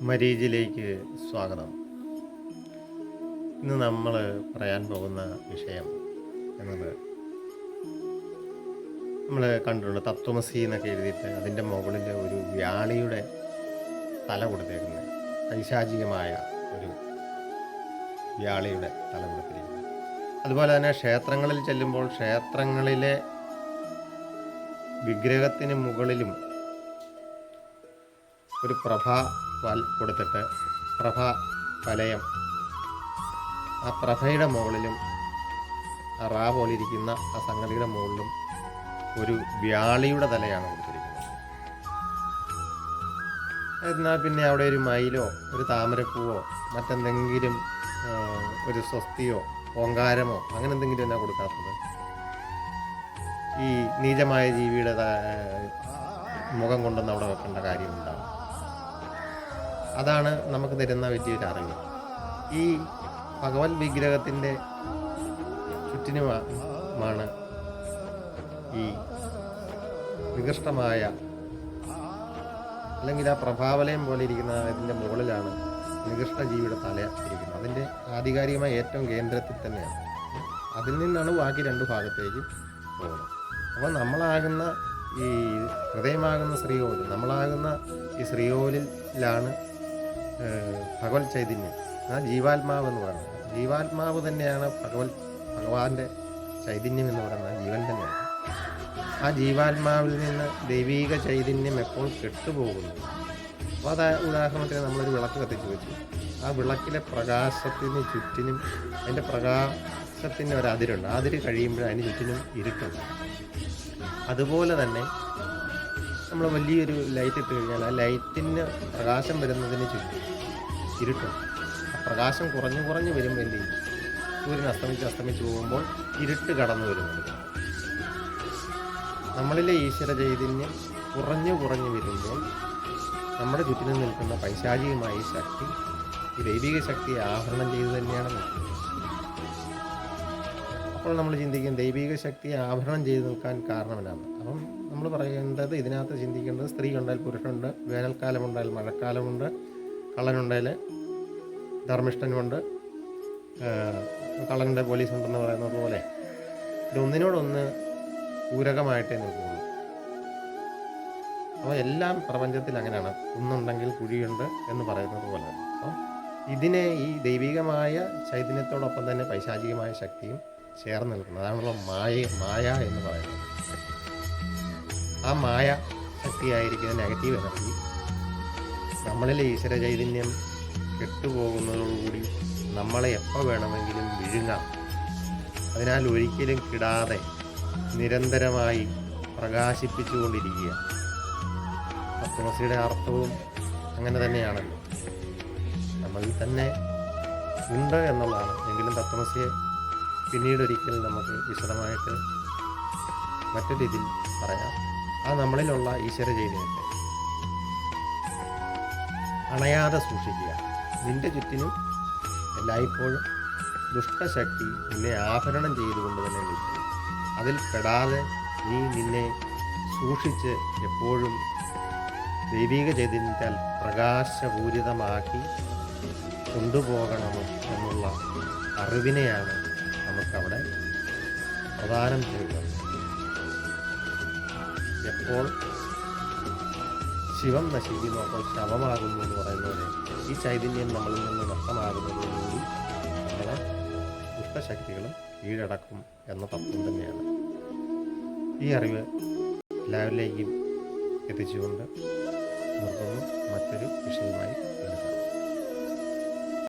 മരീജിലേക്ക് സ്വാഗതം. ഇന്ന് നമ്മൾ പറയാൻ പോകുന്ന വിഷയം എന്നത് നമ്മൾ കണ്ടിട്ടുണ്ട് തത്വമസി എന്നൊക്കെ എഴുതിയിട്ട് അതിന്റെ മുകളിൽ ഒരു വ്യാളിയുടെ തല കൊടുത്തേക്കുന്നത് പൈശാചികമായ ഒരു വ്യാളിയുടെ തല കൊടുത്തിരിക്കുന്നത് അതുപോലെ തന്നെ ക്ഷേത്രങ്ങളിൽ ചെല്ലുമ്പോൾ ക്ഷേത്രങ്ങളിലെ വിഗ്രഹത്തിന് മുകളിലും ഒരു പ്രഭ വൽ കൊടുത്തിട്ട് പ്രഭ വലയം ആ പ്രഭയുടെ മുകളിലും ആ റാ പോലിരിക്കുന്ന ആ സംഗതിയുടെ മുകളിലും ഒരു വ്യാളിയുടെ തലയാണ് കൊടുത്തിരിക്കുന്നത്. എന്നാൽ പിന്നെ അവിടെ ഒരു മയിലോ ഒരു താമരപ്പൂവോ മറ്റെന്തെങ്കിലും ഒരു സ്വസ്തിയോ ഓങ്കാരമോ അങ്ങനെ എന്തെങ്കിലും എന്നാ കൊടുക്കാത്തത്? ഈ നീചമായ ജീവിയുടെ മുഖം കൊണ്ടൊന്നും അവിടെ വെക്കേണ്ട കാര്യമുണ്ടാവും അതാണ് നമുക്ക് തരുന്ന വലിയൊരു അറിവ്. ഈ ഭഗവത് വിഗ്രഹത്തിന്റെ ചുറ്റിനുമാണ് ഈ നികൃഷ്ടമായ അല്ലെങ്കിൽ ആ പ്രഭാവലയം പോലെ ഇരിക്കുന്ന ഇതിന്റെ മുകളിലാണ് നികൃഷ്ട ജീവിയുടെ തല ഇരിക്കുന്നത്. അതിന്റെ ആധികാരികമായ ഏറ്റവും കേന്ദ്രത്തിൽ തന്നെയാണ്. അതിൽ നിന്നാണ് ബാക്കി രണ്ട് ഭാഗത്തേക്ക് പോകുന്നത്. അപ്പോൾ നമ്മളാകുന്ന ഈ ഹൃദയമാകുന്ന ശ്രീകോവിൽ നമ്മളാകുന്ന ഈ ശ്രീകോവിലാണ് ഏഹ്, ഭഗവത് ചൈതന്യം. ആ ജീവാത്മാവ് എന്ന് പറയുന്നത്. ജീവാത്മാവ് തന്നെയാണ് ഭഗവത് ഭഗവാന്റെ ചൈതന്യം എന്ന് പറയുന്നത്. ജീവൻ തന്നെയാണ്. ആ ജീവാത്മാവിൽ നിന്ന് ദൈവീക ചൈതന്യം എപ്പോൾ കെട്ടുപോകുന്നു? അപ്പോൾ അത് ഉദാഹരണത്തിന് നമ്മളൊരു വിളക്ക് കത്തിച്ച് വെച്ചു. ആ വിളക്കിലെ പ്രകാശത്തിന് ചുറ്റിനും അതിന്റെ പ്രകാശത്തിന് ഒരു അതിരുണ്ട്. അതിര് കഴിയുമ്പോൾ അതിന് ചുറ്റിനും ഇരുട്ടുണ്ട് അതുപോലെ തന്നെ നമ്മൾ വലിയൊരു ലൈറ്റ് ഇട്ട് കഴിഞ്ഞാൽ ആ ലൈറ്റിന് പ്രകാശം വരുന്നതിന് ചുറ്റും ഇരുട്ടും. ആ പ്രകാശം കുറഞ്ഞു കുറഞ്ഞു വരുമ്പോൾ എന്ത് ചെയ്യും? സൂര്യൻ അസ്തമിച്ച് അസ്തമിച്ച് പോകുമ്പോൾ ഇരുട്ട് കടന്നു വരുന്നുണ്ട്. നമ്മളിലെ ഈശ്വര ചൈതന്യം കുറഞ്ഞു കുറഞ്ഞു വരുമ്പോൾ നമ്മുടെ ചുറ്റിനും നിൽക്കുന്ന പൈശാചികമായ ശക്തി ഈ ദൈവിക ശക്തിയെ ആഹരണം ചെയ്തു തന്നെയാണ് നിൽക്കുന്നത്. അപ്പോൾ നമ്മൾ ചിന്തിക്കും ദൈവിക ശക്തിയെ ആഭരണം ചെയ്തു നിൽക്കാൻ കാരണം എന്നാണ് അപ്പം നമ്മൾ പറയേണ്ടത് ഇതിനകത്ത് ചിന്തിക്കേണ്ടത് സ്ത്രീ ഉണ്ടായാൽ പുരുഷനുണ്ട് വേനൽക്കാലമുണ്ടായാൽ മഴക്കാലമുണ്ട് കള്ളനുണ്ടായാൽ ധർമ്മിഷ്ഠനുമുണ്ട് കള്ളനുണ്ട് പോലീസ് ഉണ്ടെന്ന് പറയുന്നത് പോലെ. ഇതൊന്നിനോടൊന്ന് പൂരകമായിട്ടേ നിൽക്കുള്ളൂ. അപ്പോൾ എല്ലാം പ്രപഞ്ചത്തിൽ അങ്ങനെയാണ്. ഒന്നുണ്ടെങ്കിൽ കുഴിയുണ്ട് എന്ന് പറയുന്നത് പോലെ. അപ്പം ഇതിനെ ഈ ദൈവികമായ ചൈതന്യത്തോടൊപ്പം തന്നെ പൈശാചികമായ ശക്തിയും ചേർന്ന് നിൽക്കുന്നത്. അതാണല്ലോ മായ മായ എന്ന് പറയുന്നത്. ആ മായ ശക്തിയായിരിക്കുന്ന നെഗറ്റീവ് എനർജി നമ്മളിലെ ഈശ്വര ചൈതന്യം കെട്ടുപോകുന്നതോടുകൂടി നമ്മളെ എപ്പോൾ വേണമെങ്കിലും വിഴുങ്ങാം. അതിനാൽ ഒരിക്കലും കിടാതെ നിരന്തരമായി പ്രകാശിപ്പിച്ചുകൊണ്ടിരിക്കുക. തുളസിയുടെ അർത്ഥവും അങ്ങനെ തന്നെയാണല്ലോ. നമ്മളിൽ തന്നെ ഉണ്ട് എന്നുള്ളതാണ്. എങ്കിലും തത്വമസിയെ പിന്നീട് ഒരിക്കൽ നമുക്ക് വിശദമായിട്ട് മറ്റൊരു രീതിയിൽ പറയാം. ആ നമ്മളിലുള്ള ഈശ്വര ചൈതന്യത്തെ അണയാതെ സൂക്ഷിക്കുക. നിന്റെ ചുറ്റിനും എല്ലായ്പ്പോഴും ദുഷ്ടശക്തി നിന്നെ ആഭരണം ചെയ്തുകൊണ്ട് തന്നെ നിൽക്കുന്നു അതിൽ പെടാതെ നീ നിന്നെ സൂക്ഷിച്ച് എപ്പോഴും ദൈവിക ചൈതന്യത്താൽ പ്രകാശപൂരിതമാക്കി കൊണ്ടുപോകണം എന്നുള്ള അറിവിനെയാണ് നമുക്കവിടെ പ്രദാനം ചെയ്യുന്നത് എപ്പോൾ ശിവം നശിക്കുന്നു അപ്പോൾ ശവമാകുന്നു എന്ന് പറയുന്നത് ഈ ചൈതന്യം നമ്മളിൽ നിന്ന് നഷ്ടമാകുന്നതോടുകൂടി നമ്മളെ ദുഷ്ടശക്തികളും കീഴടക്കും എന്ന തത്വം തന്നെയാണ് ഈ അറിവ് എല്ലാവരിലേക്കും എത്തിച്ചുകൊണ്ട് നിർത്തുന്നു മറ്റൊരു വിഷയമായി കാണാം.